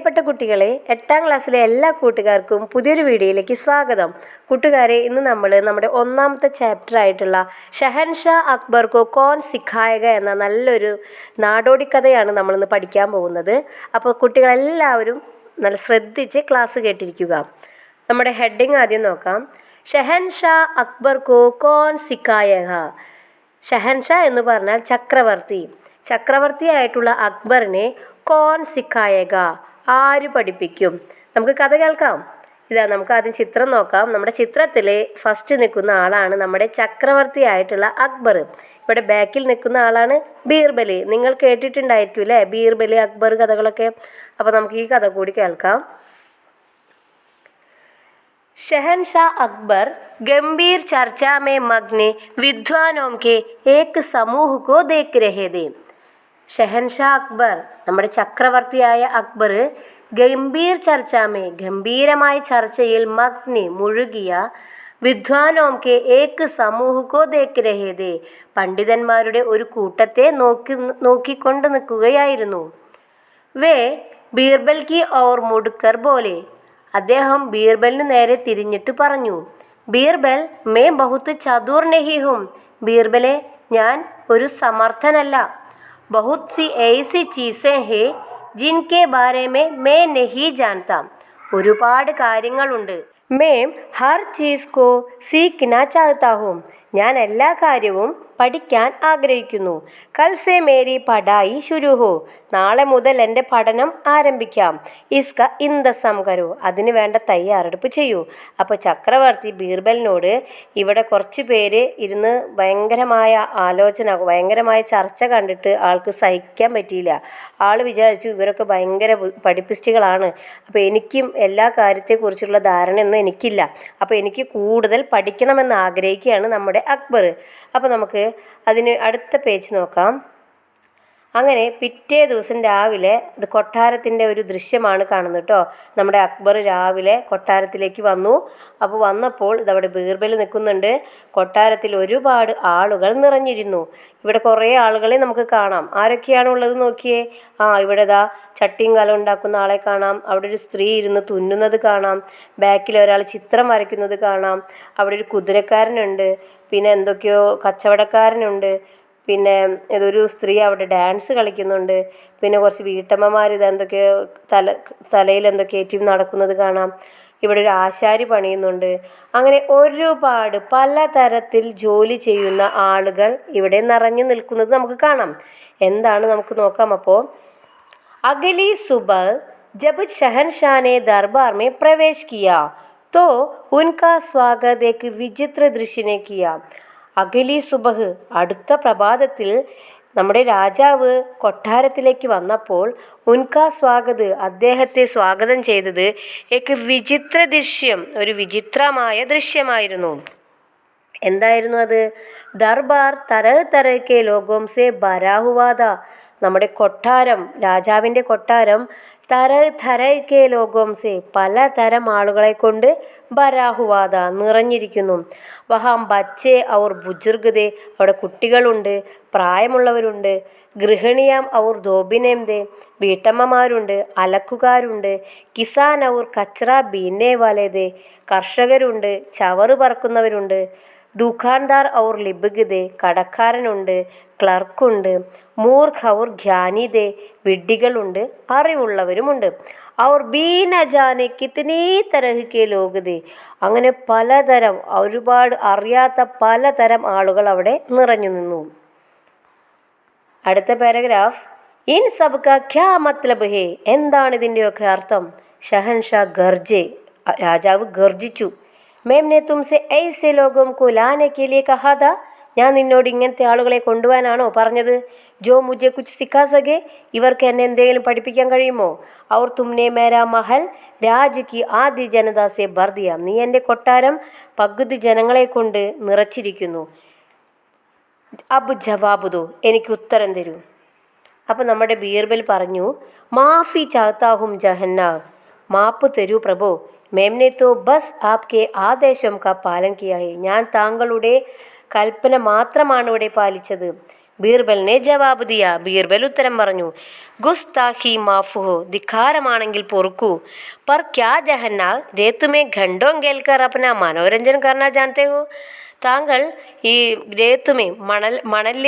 പ്രിയപ്പെട്ട കുട്ടികളെ എട്ടാം ക്ലാസ്സിലെ എല്ലാ കൂട്ടുകാർക്കും പുതിയൊരു വീഡിയോയിലേക്ക് സ്വാഗതം. കൂട്ടുകാരെ ഇന്ന് നമ്മൾ നമ്മുടെ ഒന്നാമത്തെ ചാപ്റ്റർ ആയിട്ടുള്ള ഷഹൻഷാ അക്ബർ കോ കോൺ സിഖായക എന്ന നല്ലൊരു നാടോടി കഥയാണ് നമ്മളിന്ന് പഠിക്കാൻ പോകുന്നത്. അപ്പോൾ കുട്ടികളെല്ലാവരും നല്ല ശ്രദ്ധിച്ച് ക്ലാസ് കേട്ടിരിക്കുക. നമ്മുടെ ഹെഡിങ് ആദ്യം നോക്കാം. ഷഹൻഷാ അക്ബർ കോ കോൺ സിഖായക. ഷഹൻഷാ എന്ന് പറഞ്ഞാൽ ചക്രവർത്തി. ചക്രവർത്തിയായിട്ടുള്ള അക്ബറിനെ കോൺ സിഖായക. ആര് പഠിപ്പിക്കും നമുക്ക് കഥ കേൾക്കാം ഇതാ നമുക്ക് ആദ്യം ചിത്രം നോക്കാം നമ്മുടെ ചിത്രത്തിൽ ഫസ്റ്റ് നിൽക്കുന്ന ആളാണ് നമ്മുടെ ചക്രവർത്തിയായിട്ടുള്ള അക്ബർ ഇവിടെ ബാക്കിൽ നിൽക്കുന്ന ആളാണ് ബീർബലി നിങ്ങൾ കേട്ടിട്ടുണ്ടായിരിക്കും അല്ലേ ബീർബലി അക്ബർ കഥകളൊക്കെ അപ്പോൾ നമുക്ക് ഈ കഥ കൂടി കേൾക്കാം शहनशाह अकबर गंभीर चर्चा में मग्न विद्वानों के एक समूह को देख रहे थे ഷഹൻഷാ അക്ബർ നമ്മുടെ ചക്രവർത്തിയായ അക്ബർ ഗംഭീർ ചർച്ചാമേ ഗംഭീരമായ ചർച്ചയിൽ മഗ്നി മുഴുകിയ വിദ്വാനോം കെ ഏക്ക് സമൂഹക്കോ രഹേതേ പണ്ഡിതന്മാരുടെ ഒരു കൂട്ടത്തെ നോക്കി നോക്കിക്കൊണ്ട് നിൽക്കുകയായിരുന്നു. വേ ബീർബൽ കി ഓർ മുടുക്കർ പോലെ. അദ്ദേഹം ബീർബലിന് നേരെ തിരിഞ്ഞിട്ട് പറഞ്ഞു ബീർബൽ മേ ബഹുത്ത് ചതുർ നെഹിഹും. ബീർബലെ ഞാൻ ഒരു സമർത്ഥനല്ല. ബഹുത് सी ऐसी चीज़ें हैं ജിൻകെ ബാരെ മേ മേ നഹി ജാൻതാ ഒരുപാട് കാര്യങ്ങളുണ്ട്। മേം ഹർ ചീസ് കോ സീഖ്ന ചാഹത്താ ഹൂം ഞാൻ എല്ലാ കാര്യവും പഠിക്കാൻ ആഗ്രഹിക്കുന്നു. കൽ സെ മേരി പഠായി ശുരുഹു. നാളെ മുതൽ എന്റെ പഠനം ആരംഭിക്കാം. ഇസ്ക ഇന്ദസം കരു. അതിന് വേണ്ട തയ്യാറെടുപ്പ് ചെയ്യൂ. അപ്പോൾ ചക്രവർത്തി ബീർബലിനോട് ഇവിടെ കുറച്ച് പേര് ഇരുന്ന് ഭയങ്കരമായ ആലോചന ഭയങ്കരമായ ചർച്ച കണ്ടിട്ട് ആൾക്ക് സഹിക്കാൻ പറ്റിയില്ല. ആൾ വിചാരിച്ചു ഇവരൊക്കെ ഭയങ്കര പഠിപ്പിസ്റ്റുകളാണ്. അപ്പോൾ എനിക്കും എല്ലാ കാര്യത്തെക്കുറിച്ചുള്ള ധാരണയൊന്നും എനിക്കില്ല. അപ്പോൾ എനിക്ക് കൂടുതൽ പഠിക്കണമെന്ന് ആഗ്രഹിക്കുകയാണ് നമ്മുടെ അക്ബർ. അപ്പോൾ നമുക്ക് അതിന് അടുത്ത പേജ് നോക്കാം. അങ്ങനെ പിറ്റേ ദിവസം രാവിലെ ഇത് കൊട്ടാരത്തിന്റെ ഒരു ദൃശ്യമാണ് കാണുന്നത് കേട്ടോ. നമ്മുടെ അക്ബർ രാവിലെ കൊട്ടാരത്തിലേക്ക് വന്നു. അപ്പോൾ വന്നപ്പോൾ ഇതവിടെ ബീർബൽ നിൽക്കുന്നുണ്ട്. കൊട്ടാരത്തിൽ ഒരുപാട് ആളുകൾ നിറഞ്ഞിരുന്നു. ഇവിടെ കുറേ ആളുകളെ നമുക്ക് കാണാം. ആരൊക്കെയാണ് ഉള്ളത് നോക്കിയേ? ആ ഇവിടെ ദാ ചട്ടിയും കലം ഉണ്ടാക്കുന്ന ആളെ കാണാം. അവിടെ ഒരു സ്ത്രീ ഇരുന്ന് തുന്നുന്നത് കാണാം. ബാക്കിൽ ഒരാൾ ചിത്രം വരയ്ക്കുന്നത് കാണാം. അവിടെ ഒരു കുതിരക്കാരനുണ്ട്. പിന്നെ എന്തൊക്കെയോ കച്ചവടക്കാരനുണ്ട്. പിന്നെ ഇതൊരു സ്ത്രീ അവിടെ ഡാൻസ് കളിക്കുന്നുണ്ട് പിന്നെ കുറച്ച് വീട്ടമ്മമാർ ഇത് എന്തൊക്കെയോ തല തലയിൽ എന്തൊക്കെ ഏറ്റി നടക്കുന്നത് കാണാം ഇവിടെ ഒരു ആശാരി പണിയുന്നുണ്ട് അങ്ങനെ ഒരുപാട് പലതരത്തിൽ ജോലി ചെയ്യുന്ന ആളുകൾ ഇവിടെ നിറഞ്ഞു നിൽക്കുന്നത് നമുക്ക് കാണാം എന്താണ് നമുക്ക് നോക്കാം അപ്പോൾ अगली सुबह जब शहनशाह ने दरबार में प्रवेश किया तो उनका स्वागत एक विचित्र दृश्य ने किया അഗലി സുബഹ് അടുത്ത പ്രഭാതത്തിൽ നമ്മുടെ രാജാവ് കൊട്ടാരത്തിലേക്ക് വന്നപ്പോൾ ഉൻകാ സ്വാഗത് അദ്ദേഹത്തെ സ്വാഗതം ചെയ്തത് ഏക്ക് വിചിത്ര ദൃശ്യം ഒരു വിചിത്രമായ ദൃശ്യമായിരുന്നു. എന്തായിരുന്നു അത്? ദർബാർ തരഹ് തരക്കെ ലോകോം സെ ബരാഹുവാദ. നമ്മുടെ കൊട്ടാരം രാജാവിന്റെ കൊട്ടാരം തരഹ് തരഹ്ക്കെ ലോകോംസെ പല പലതരം ആളുകളെ കൊണ്ട് ബരാഹുവാദ നിറഞ്ഞിരിക്കുന്നു. വഹാം ബച്ചെ അവർ ബുജുർഗതെ അവിടെ കുട്ടികളുണ്ട് പ്രായമുള്ളവരുണ്ട് ഗൃഹിണിയാം ഔർ ദോബിനേംതെ വീട്ടമ്മമാരുണ്ട് അലക്കുകാരുണ്ട് കിസാൻ അവർ കച്ചറ ബീനെ വലേതെ കർഷകരുണ്ട് ചവറ് പറക്കുന്നവരുണ്ട് ദുഖാൻദാർ ഔർ ലിബിഗിദേ കടക്കാരനുണ്ട് ക്ലർക്കുണ്ട് മൂർഖ് ഔർ ഖ്യാനിതെ വിഡ്ഢികളുണ്ട് അറിവുള്ളവരുമുണ്ട്. ഔർ ബീനജാനെ കിത്തനീ ലോകതെ ലോകതേ അങ്ങനെ പലതരം ഒരുപാട് അറിയാത്ത പലതരം ആളുകൾ അവിടെ നിറഞ്ഞു നിന്നു. അടുത്ത പാരഗ്രാഫ്. ഇൻ സബ്ക ഖ്യാ മത്ലബ് ഹേ? എന്താണ് ഇതിന്റെയൊക്കെ അർത്ഥം? ഷഹൻഷാ ഗർജെ രാജാവ് ഗർജിച്ചു മേം തുംസെ ഐസെ ലോകം കോ ലാനെ കെ ലിയെ കഹാ താ ഞാൻ നിന്നോട് ഇങ്ങനത്തെ ആളുകളെ കൊണ്ടുപോകാനാണോ പറഞ്ഞത്? ജോ മുജെ കുച്ച് സിക്കാ സകെ ഇവർക്ക് എന്നെ എന്തെങ്കിലും പഠിപ്പിക്കാൻ കഴിയുമോ? അവർ തുമ്നെ മേരാ മഹൽ രാജ് കി ആദ്യ ജനദാസെ ബർദിയാം നീ എന്റെ കൊട്ടാരം പകുതി ജനങ്ങളെ കൊണ്ട് നിറച്ചിരിക്കുന്നു. അബ് ജവാബുദോ എനിക്ക് ഉത്തരം തരൂ. അപ്പോൾ നമ്മുടെ ബീർബൽ പറഞ്ഞു മാഫി ചാത്താഹും ജഹന്നാഹ് മാപ്പ് തരൂ പ്രഭു. മേംനെ തോ ബസ് ആപ്കെ ആദേശം ക പാലൻ കിയായി ഞാൻ താങ്കളുടെ കൽപ്പന മാത്രമാണ് ഇവിടെ പാലിച്ചത് ബീർബലിനെ ജവാബ് ദിയ ബീർബൽ ഉത്തരം പറഞ്ഞു ഗുസ്താഹി മാഫുഹോ ധിഖാരമാണെങ്കിൽ പൊറുക്കൂ പർ ക്യാ ജഹന്ന രേത്തുമേ ഘണ്ടോം കേൾക്കർ അപ്പന മനോരഞ്ജൻ കർണ ജാനത്തെ ഹോ താങ്കൾ ഈ രേത്തുമേ മണൽ മണൽ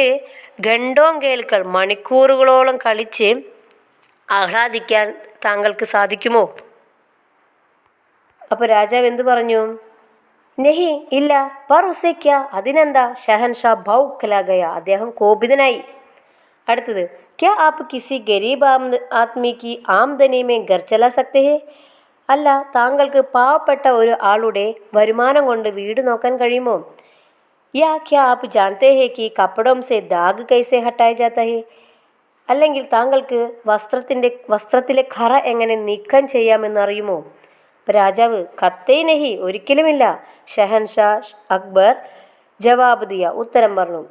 ഘണ്ടോം കേൾക്കൾ മണിക്കൂറുകളോളം കളിച്ച് ആഹ്ലാദിക്കാൻ താങ്കൾക്ക് സാധിക്കുമോ? അപ്പോൾ രാജാവ് എന്തു പറഞ്ഞു? നെഹി ഇല്ല. പർ അതിനെന്താ? ഷഹൻഷാ ഭൗക്കലാകയ അദ്ദേഹം കോപിതനായി. അടുത്തത് ക്യാ ആപ്പ് കിസി ഗരീബ് ആത്മീക്ക് ആംദനീമേ ഗർച്ചല സക്തേ അല്ല താങ്കൾക്ക് പാവപ്പെട്ട ഒരു ആളുടെ വരുമാനം കൊണ്ട് വീട് നോക്കാൻ കഴിയുമോ? യാ ക്യാ ആപ്പ് ജാൻതേ ഹേ കി കപ്പടം സെ ദാഗ് കൈസെ ഹട്ടായ ജാത്ത ഹേ? അല്ലെങ്കിൽ താങ്കൾക്ക് വസ്ത്രത്തിന്റെ വസ്ത്രത്തിലെ ഖറ എങ്ങനെ നീക്കം ചെയ്യാമെന്ന് രാജാവ് കത്തേ നഹി ഒരിക്കലുമില്ല. ഷഹൻഷാ അക്ബർ ജവാബ് ദിയ ഉത്തരം പറഞ്ഞു.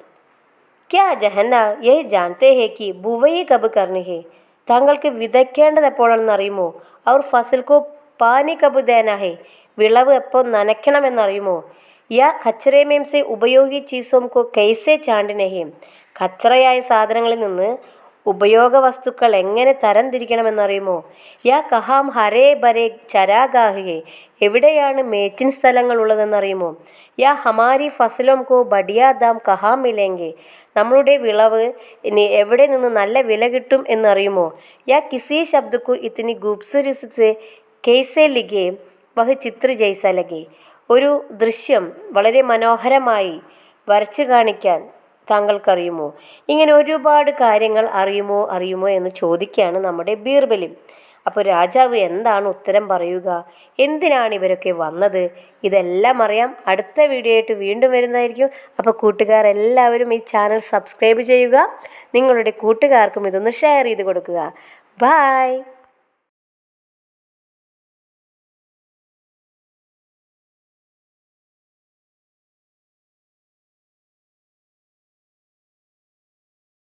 ക്യാ ജഹന്ന ഏ ജാൻതേ ഹേ കി ബുവയി കബ് കർണി ഹേ? താങ്കൾക്ക് വിതയ്ക്കേണ്ടത് എപ്പോഴാണെന്ന് അറിയുമോ? അവർ ഫസൽക്കോ പാനി കബ് ദേന ഹേ? വിളവ് എപ്പോൾ നനയ്ക്കണമെന്നറിയുമോ? യാ കച്ചറേ മേംസെ ഉപയോഗി ചീസോംകോ കൈസെ ചാണ്ടിനെ ഹേ? കച്ചറയായ സാധനങ്ങളിൽ നിന്ന് ഉപയോഗ വസ്തുക്കൾ എങ്ങനെ തരംതിരിക്കണമെന്നറിയുമോ? യാ കഹാം ഹരേ ബരേ ചരാഗാഹേ എവിടെയാണ് മേച്ചിൻ സ്ഥലങ്ങൾ ഉള്ളതെന്നറിയുമോ യാ ഹമാരി ഫസലോം കോ ബഡിയാ ദാം കഹാം മിലേങ്കെ നമ്മളുടെ വിളവ് ഇനി എവിടെ നിന്ന് നല്ല വില കിട്ടും എന്നറിയുമോ? യാ കിസി ശബ്ദക്കു ഇത്തിനി ഗുപ്സുരിസെ കേസേ ലിഗെ വഹ് ചിത്ര ലഗെ. ഒരു ദൃശ്യം വളരെ മനോഹരമായി വരച്ചു കാണിക്കാൻ താങ്കൾക്കറിയുമോ? ഇങ്ങനെ ഒരുപാട് കാര്യങ്ങൾ അറിയുമോ അറിയുമോ എന്ന് ചോദിക്കുകയാണ് നമ്മുടെ ബീർബലും. അപ്പോൾ രാജാവ് എന്താണ് ഉത്തരം പറയുക? എന്തിനാണ് ഇവരൊക്കെ വന്നത്? ഇതെല്ലാം അറിയാം. അടുത്ത വീഡിയോ ആയിട്ട് വീണ്ടും വരുന്നതായിരിക്കും. അപ്പോൾ കൂട്ടുകാർ എല്ലാവരും ഈ ചാനൽ സബ്സ്ക്രൈബ് ചെയ്യുക. നിങ്ങളുടെ കൂട്ടുകാർക്കും ഇതൊന്ന് ഷെയർ ചെയ്ത് കൊടുക്കുക. ബായ്